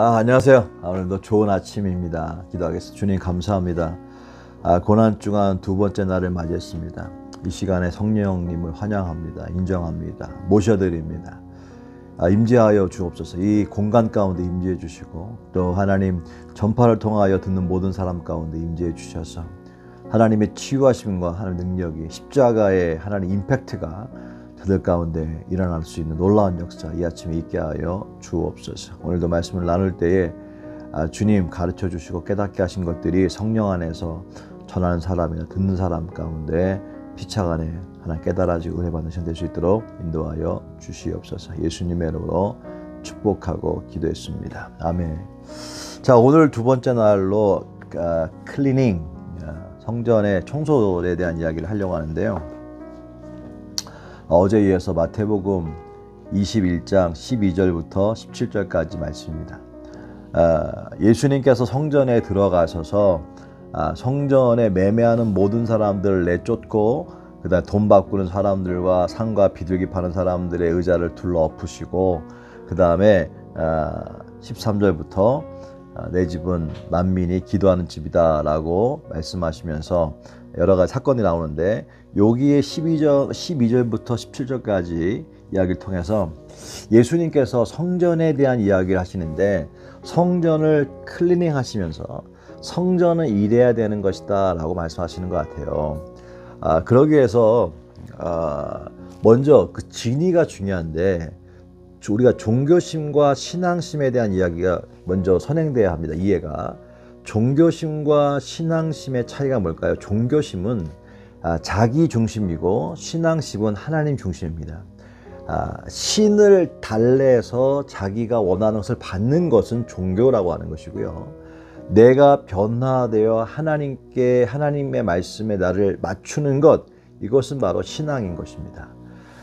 아, 안녕하세요. 아, 오늘도 좋은 아침입니다. 기도하겠습니다. 주님 감사합니다. 아, 고난 주간 두 번째 날을 맞이했습니다. 이 시간에 성령님을 환영합니다. 인정합니다. 모셔드립니다. 아, 임재하여 주옵소서. 이 공간 가운데 임재해 주시고 또 하나님 전파를 통하여 듣는 모든 사람 가운데 임재해 주셔서 하나님의 치유하심과 하나님 능력이 십자가의 하나님 임팩트가 그들 가운데 일어날 수 있는 놀라운 역사 이 아침에 있게 하여 주옵소서. 오늘도 말씀을 나눌 때에 아, 주님 가르쳐 주시고 깨닫게 하신 것들이 성령 안에서 전하는 사람이나 듣는 사람 가운데 피차 간에 하나 깨달아지고 은혜 시간 될수 있도록 인도하여 주시옵소서. 예수님의 이름으로 축복하고 기도했습니다. 아멘. 자 오늘 두 번째 날로 아, 클리닝 아, 성전의 청소에 대한 이야기를 하려고 하는데요. 어제 이어서 마태복음 21장 12절부터 17절까지 말씀입니다. 아, 예수님께서 성전에 들어가셔서 아, 성전에 매매하는 모든 사람들을 내쫓고 그다음 돈 바꾸는 사람들과 상과 비둘기 파는 사람들의 의자를 둘러 엎으시고 그 다음에 13절부터 내 집은 만민이 기도하는 집이다라고 말씀하시면서 여러 가지 사건이 나오는데 여기에 12절, 12절부터 17절까지 이야기를 통해서 예수님께서 성전에 대한 이야기를 하시는데 성전을 클리닝 하시면서 성전은 이래야 되는 것이다 라고 말씀하시는 것 같아요. 아, 그러기 위해서 아, 먼저 그 진의가 중요한데 우리가 종교심과 신앙심에 대한 이야기가 먼저 선행돼야 합니다. 이해가. 종교심과 신앙심의 차이가 뭘까요? 종교심은 아, 자기 중심이고 신앙심은 하나님 중심입니다. 아, 신을 달래서 자기가 원하는 것을 받는 것은 종교라고 하는 것이고요. 내가 변화되어 하나님께 하나님의 말씀에 나를 맞추는 것 이것은 바로 신앙인 것입니다.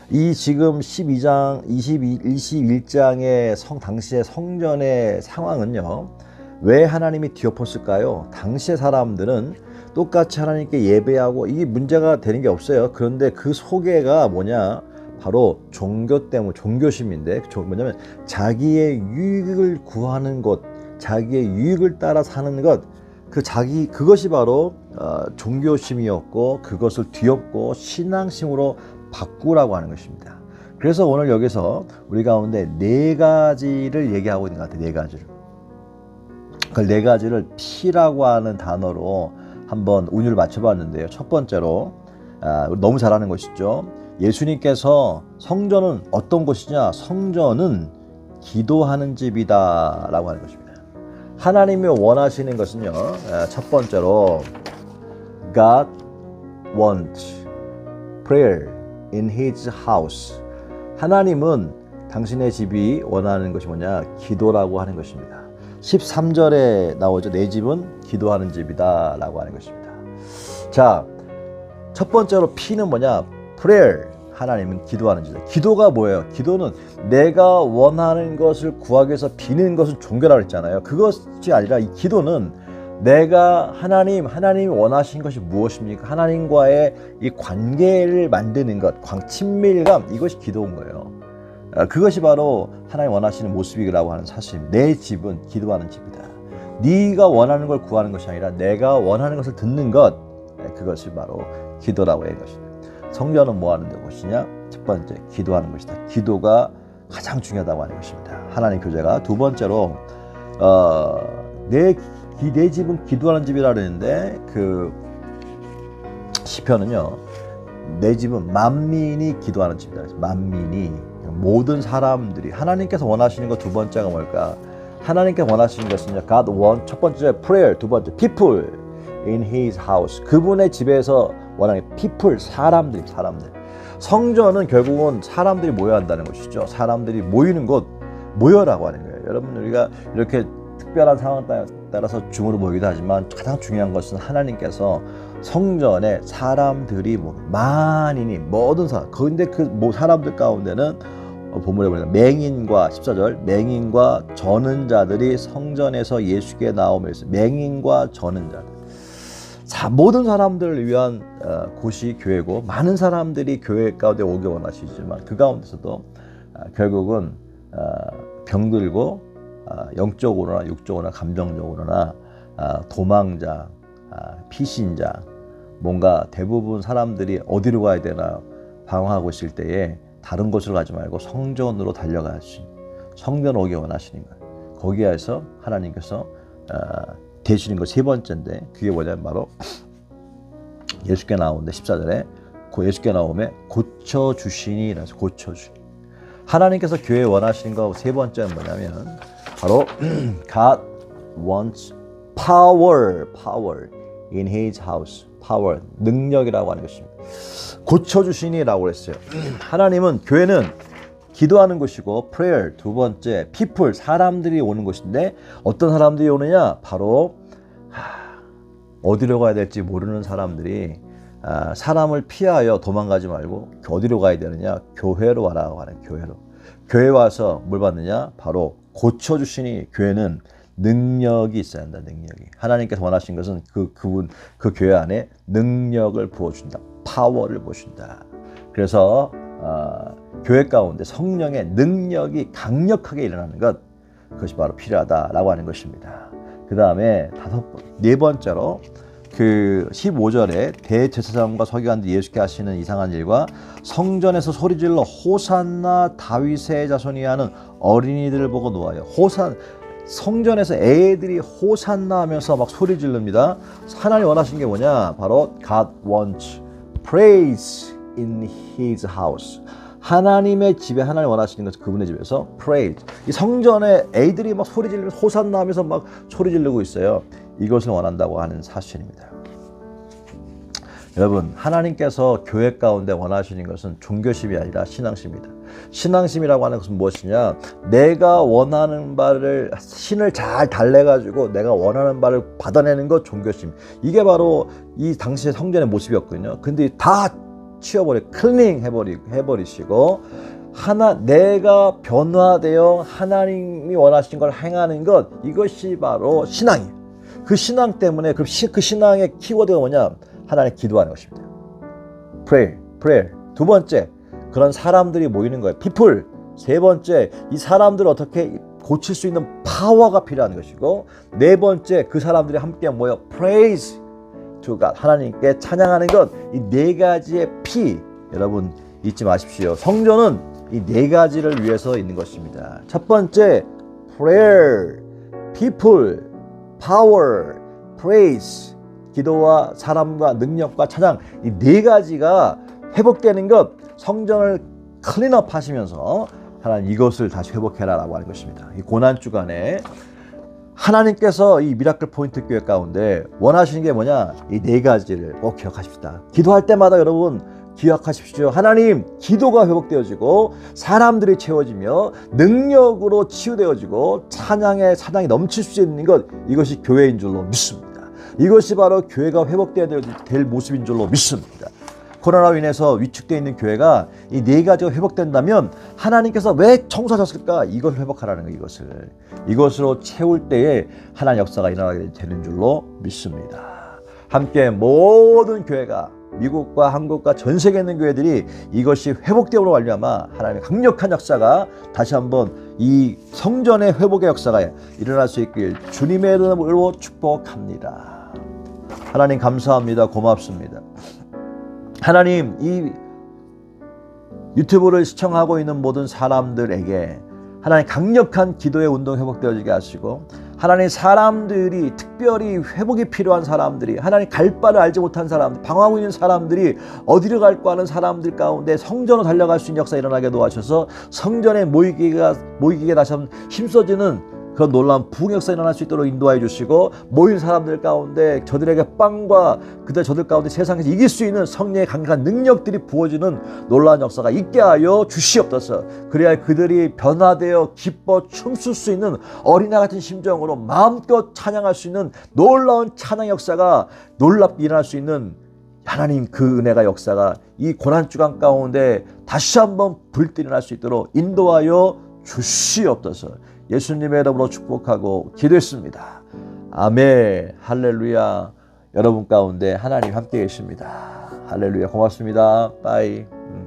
이 지금 12장 22, 21장의 성 당시의 성전의 상황은요. 왜 하나님이 뒤엎었을까요? 당시의 사람들은 똑같이 하나님께 예배하고 이게 문제가 되는 게 없어요. 그런데 그 소개가 뭐냐? 바로 종교 때문, 종교심인데 뭐냐면 자기의 유익을 구하는 것, 자기의 유익을 따라 사는 것, 그 자기 그것이 바로 어, 종교심이었고 그것을 뒤엎고 신앙심으로 바꾸라고 하는 것입니다. 그래서 오늘 여기서 우리 가운데 네 가지를 얘기하고 있는 것 같아요. 네 가지를. 그 네 가지를 P라고 하는 단어로 한번 운율을 맞춰봤는데요. 첫 번째로 아, 너무 잘하는 것이죠. 예수님께서 성전은 어떤 곳이냐? 성전은 기도하는 집이다 라고 하는 것입니다. 하나님이 원하시는 것은요. 아, 첫 번째로 God wants prayer in His house. 하나님은 당신의 집이 원하는 것이 뭐냐? 기도라고 하는 것입니다. 13절에 나오죠. 내 집은 기도하는 집이다 라고 하는 것입니다. 자, 첫 번째로 P는 뭐냐? prayer. 하나님은 기도하는 집이다. 기도가 뭐예요? 기도는 내가 원하는 것을 구하기 위해서 비는 것은 종교라고 했잖아요. 그것이 아니라 이 기도는 내가 하나님, 하나님이 원하신 것이 무엇입니까? 하나님과의 이 관계를 만드는 것, 친밀감, 이것이 기도인 거예요. 아, 그것이 바로 하나님 원하시는 모습이라고 하는 사실입니다. 내 집은 기도하는 집이다. 네가 원하는 걸 구하는 것이 아니라 내가 원하는 것을 듣는 것 네, 그것이 바로 기도라고 하는 것입니다. 성전은 뭐 하는 곳이냐? 첫 번째 기도하는 것이다. 기도가 가장 중요하다고 하는 것입니다. 하나님 교제가 두 번째로 어, 내, 내 집은 기도하는 집이라 그러는데 그 시편은요 내 집은 만민이 기도하는 집이다. 만민이 모든 사람들이 하나님께서 원하시는 것두 번째가 뭘까? 하나님께서 원하시는 것은요. God want 첫 번째 prayer, 두 번째 people in His house. 그분의 집에서 원하는 people 사람들, 사람들. 성전은 결국은 사람들이 모여야 한다는 것이죠. 사람들이 모이는 곳 모여라고 하는 거예요. 여러분 우리가 이렇게 특별한 상황 따라서 줌으로 모이기도 하지만 가장 중요한 것은 하나님께서 성전에 사람들이 뭐 만인이 모든 사람 그런데 그 사람들 가운데는 어, 본문에 보니까 맹인과 14절 맹인과 저는 자들이 성전에서 예수께 나오면서 맹인과 저는 자들 자, 모든 사람들을 위한 어, 곳이 교회고 많은 사람들이 교회 가운데 오기 원하시지만 그 가운데서도 어, 결국은 병들고 아, 영적으로나 육적으로나 감정적으로나 아, 도망자, 아, 피신자, 뭔가 대부분 사람들이 어디로 가야 되나 방황하고 있을 때에 다른 곳으로 가지 말고 성전으로 달려가시 성전 오기 원하시는 거예요. 거기에서 하나님께서 아, 되시는 거 세 번째인데 그게 뭐냐면 바로 예수께 나오는데 14절에 예수께 나오면 고쳐 주시니 라서 고쳐 주니 하나님께서 교회 원하시는 거 세 번째는 뭐냐면 바로 God wants power, power in His house, power 능력이라고 하는 것입니다. 고쳐 주시니라고 그랬어요. 하나님은 교회는 기도하는 곳이고 prayer 두 번째 people 사람들이 오는 곳인데 어떤 사람들이 오느냐? 바로 하, 어디로 가야 될지 모르는 사람들이 아, 사람을 피하여 도망가지 말고 어디로 가야 되느냐? 교회로 와라고 하는 교회로. 교회 와서 뭘 받느냐? 바로 고쳐 주시니 교회는 능력이 있어야 한다 능력이 하나님께서 원하신 것은 그 그분 그 교회 안에 능력을 부어준다 파워를 부어준다 그래서 아, 교회 가운데 성령의 능력이 강력하게 일어나는 것 그것이 바로 필요하다라고 하는 것입니다. 그 다음에 다섯 번, 네 번째로 그 15절에 대제사장과 서기관들이 예수께 하시는 이상한 일과 성전에서 소리질러 호산나 다윗의 자손이 하는 어린이들을 보고 놓아요. 호산 성전에서 애들이 호산나 하면서 막 소리 지릅니다. 하나님 원하신 게 뭐냐? 바로 God wants praise in his house. 하나님의 집에 하나님 원하시는 것은 그분의 집에서 praise. 이 성전에 애들이 막 소리 지르면서 호산나 하면서 막 소리 지르고 있어요. 이것을 원한다고 하는 사실입니다. 여러분, 하나님께서 교회 가운데 원하시는 것은 종교심이 아니라 신앙심이다. 신앙심이라고 하는 것은 무엇이냐? 내가 원하는 바를 신을 잘 달래가지고 내가 원하는 바를 받아내는 것 종교심. 이게 바로 이 당시의 성전의 모습이었거든요. 근데 다 치워버리, 클링 해버리, 해버리시고 하나 내가 변화되어 하나님이 원하신 걸 행하는 것 이것이 바로 신앙이에요. 그 신앙 때문에 그, 시, 그 신앙의 키워드가 뭐냐? 하나님 기도하는 것입니다. pray, prayer. 두 번째, 그런 사람들이 모이는 거예요. people. 세 번째, 이 사람들을 어떻게 고칠 수 있는 파워가 필요한 것이고, 네 번째, 그 사람들이 함께 모여 praise to God. 하나님께 찬양하는 것. 이 네 가지의 P. 여러분 잊지 마십시오. 성전은 이 네 가지를 위해서 있는 것입니다. 첫 번째, prayer, people, power, praise. 기도와 사람과 능력과 찬양 이 네 가지가 회복되는 것 성전을 클린업 하시면서 하나님 이것을 다시 회복해라라고 하는 것입니다. 이 고난 주간에 하나님께서 이 미라클 포인트 교회 가운데 원하시는 게 뭐냐? 이 네 가지를 꼭 기억하십시다. 기도할 때마다 여러분 기억하십시오. 하나님, 기도가 회복되어지고 사람들이 채워지며 능력으로 치유되어지고 찬양의 찬양이 넘칠 수 있는 것 이것이 교회인 줄로 믿습니다. 이것이 바로 교회가 회복되어야 될 모습인 줄로 믿습니다. 코로나로 인해서 위축되어 있는 교회가 이 네 가지가 회복된다면 하나님께서 왜 청소하셨을까? 이걸 회복하라는 거 이것을 이것으로 채울 때에 하나님 역사가 일어나게 되는 줄로 믿습니다. 함께 모든 교회가 미국과 한국과 전 세계에 있는 교회들이 이것이 회복되므로 말미암아 하나님의 강력한 역사가 다시 한번 이 성전의 회복의 역사가 일어날 수 있길 주님의 이름으로 축복합니다. 하나님 감사합니다. 고맙습니다. 하나님 이 유튜브를 시청하고 있는 모든 사람들에게 하나님 강력한 기도의 운동 회복되어지게 하시고 하나님 사람들이 특별히 회복이 필요한 사람들이 하나님 갈 바를 알지 못한 사람들 방황하고 있는 사람들이 어디로 갈까 하는 사람들 가운데 성전으로 달려갈 수 있는 역사 일어나게 도와주셔서 성전에 모이기가 모이기에 다시 한번 힘써지는 그런 놀라운 부흥 역사 일어날 수 있도록 인도하여 주시고 모인 사람들 가운데 저들에게 빵과 그들 저들 가운데 세상에서 이길 수 있는 성령의 강력한 능력들이 부어지는 놀라운 역사가 있게 하여 주시옵소서. 그래야 그들이 변화되어 기뻐 춤출 수 있는 어린아 같은 심정으로 마음껏 찬양할 수 있는 놀라운 찬양 역사가 놀랍게 일어날 수 있는 하나님 그 은혜가 역사가 이 고난 주간 가운데 다시 한번 불들이 날수 있도록 인도하여 주시옵소서. 예수님의 이름으로 축복하고 기도했습니다. 아멘. 할렐루야. 여러분 가운데 하나님 함께 계십니다. 할렐루야. 고맙습니다. 빠이. 음.